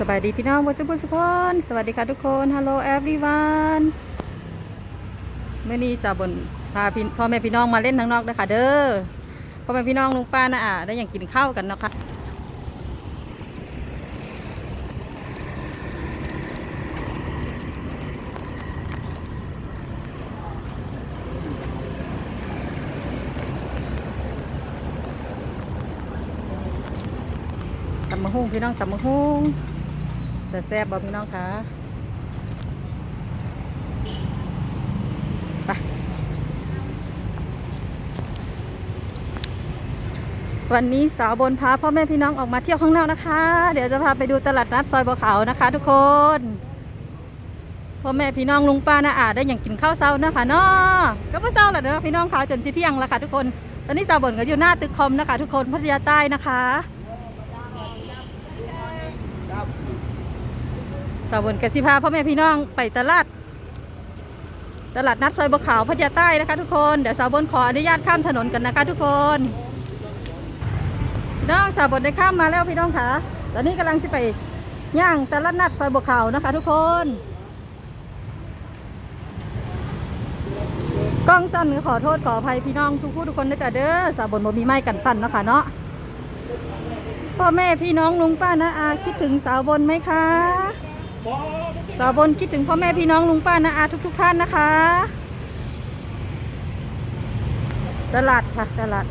สบายดีพี่น้องวัชบุสุกคน สวัสดีค่ะทุกคนฮัลโหล everyone เมื่อนี้จะบนพาพี่พ่อแม่พี่น้องมาเล่นทางนอกนะคะเด้อพ่อแม่พี่น้องลุงป้านะอะได้อย่างกินข้าวกันเนาะค่ะตำมะฮุ่งพี่น้องตำมะฮุ่ง แต่แซ่บบ่พี่น้องคะไปวันนี้สาวบนพาพ่อแม่พี่น้องออกมาเที่ยวข้างนอกนะคะ เดี๋ยวจะพาไปดูตลาดนัดซอยบัวขาวนะคะ ทุกคนพ่อแม่พี่น้องลุงป้านะอาได้อย่างกินข้าวเช้านะคะเนาะก็ไม่เช้าแหละเนะพี่น้องคะจนที่เที่ยงแล้วค่ะทุกคน ตอนนี้สาวบนก็อยู่หน้าตึกคอมนะคะ ทุกคนพัทยาใต้นะคะ สาวบนกสิพาพ่อแม่พี่น้องไปตลาด ตลาดนัดซอยบัวขาวพัทยาใต้นะคะทุกคนเดี๋ยวสาวบนขออนุญาตข้ามถนนกันนะคะทุกคนพี่น้องสาวบนได้ข้ามมาแล้วพี่น้องคะตอนนี้กำลังจะไปย่างตลาดนัดซอยบัวขาวนะคะ ทุกคนกล้องสั้นขอโทษขออภัยพี่น้องทุกผู้ทุกคนด้แต่เด้อสาวบนบ่มีไม้กันสั้นเนาะคะเนาะพ่อแม่พี่น้องลุงป้านะอาคิดถึงสาวบนไหมคะ สาวบนคิดถึงพ่อแม่พี่น้องลุงป้านาอาทุกทุกท่านนะคะ ตลาดค่ะตลาด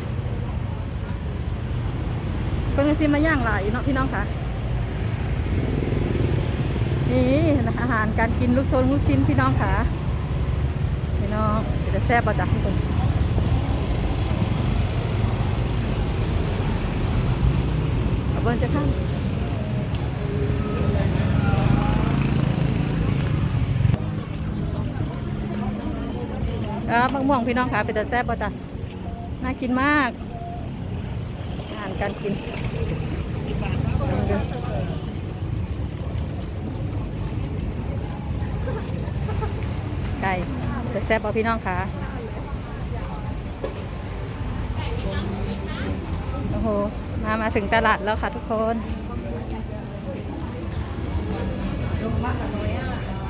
ก็ยังซิมาย่างหลายเนาะพี่น้องค่ะ นี่อาหารการกินลูกชนลูกชิ้นพี่น้องค่ะ พี่น้องจะแซ่บประจักทุกคนเอาบิ้ลจะข้าม เออบางม่วงพี่น้องค่ะเป็นแต่แซ่บป่ะจ้ะน่ากินมากอาหารการกินไก่ต่แซ่บป่ะพี่น้องค่ะโอ้โหมามาถึงตลาดแล้วค่ะทุกคน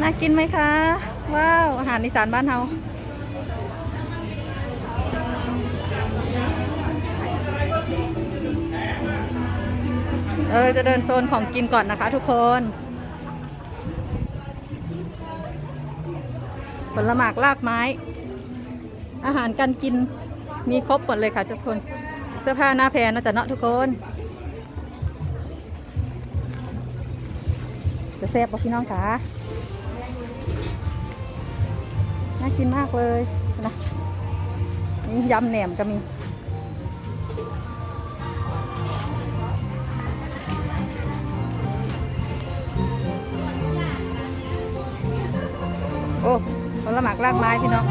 น่ากินไหมคะ ว้าว อาหารอีสานบ้านเฮา เออจะเดินโซนของกินก่อนนะคะทุกคน ผลหมากลากไม้ อาหารการกินมีครบหมดเลยค่ะทุกคน เสื้อผ้าหน้าแพรนะแต่เนาะทุกคนจะแซ่บป่ะพี่น้องคะน่ากินมากเลยนะนี่ยำแหนมก็มี โอ้ผลหมากลากไม้พี่น้อง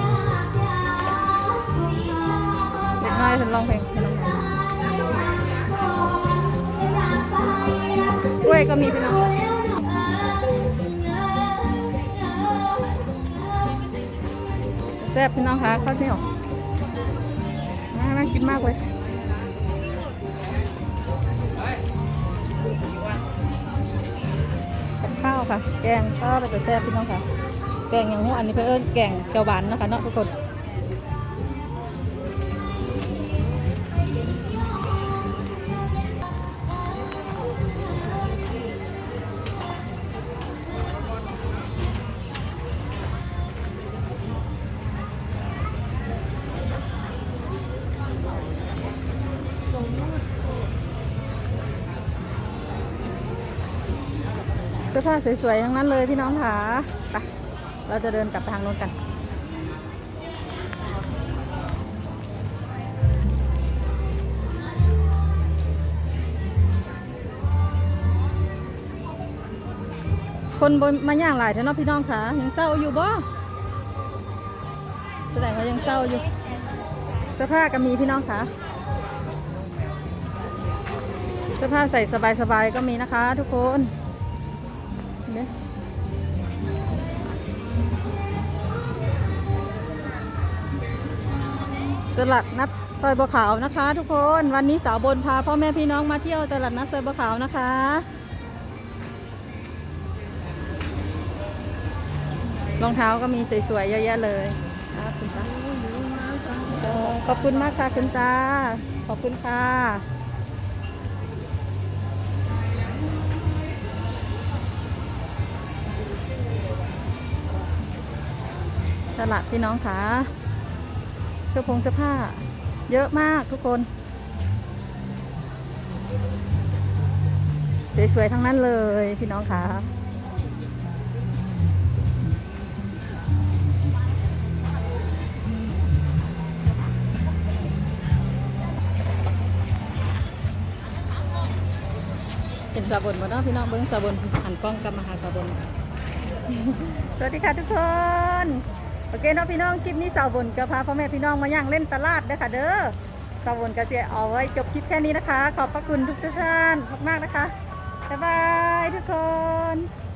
เด็กน้อยฉันร้องเพลงให้น้องฟังกล้วยก็มีพี่น้องแซ่บพี่น้องคะข้าวเหนียวน่ากินมากเลยข้าวค่ะ แกงก็เป็นแต่แซ่บพี่น้องค่ะ แกงอย่างหูอันนี้เพื่อนแกงเกียวหวานนะคะเนาะทุกคนเสื้อผ้าสวยๆ ทั้งนั้นเลยพี่น้องค่ะไป เราจะเดินกลับไปทางโน้นกัน คนบนมาย่างหลายเท่านาะพี่น้องค่ะยังเศร้าอยู่บ่แสดงว่ายังเศร้าอยู่เสื้อผ้าก็มีพี่น้องค่ะเสื้อผ้าใส่สบายๆก็มีนะคะทุกคนเนี่ย ตลาดนัดซอยบัวขาวนะคะ ทุกคนวันนี้สาวบนพาพ่อแม่พี่น้องมาเที่ยวตลาดนัดซอยบัวขาวนะคะ รองเท้าก็มีสวยๆเยอะแยะเลยคุณตาขอบคุณมากค่ะคุณตาขอบคุณค่ะตลาดพี่น้องค่ะ สื้อผงเสื้อผ้า เยอะมากทุกคน สวยๆ ทั้งนั้นเลยพี่น้องค่ะเป็นสาบนบ่เนาะพี่น้องเบิ้งสาบนหันกล้องกลับมาหาสาบนสวัสดีค่ะทุกคน โอเคเนาะพี่น้องคลิปนี้สาวบนก็พาพ่อแม่พี่น้องมาย่างเล่นตลาดนะคะเด้อสาวบนก็จะเอาไว้จบคลิปแค่นี้นะคะ ขอบพระคุณทุกท่านมากๆนะคะบ๊ายบายทุกคน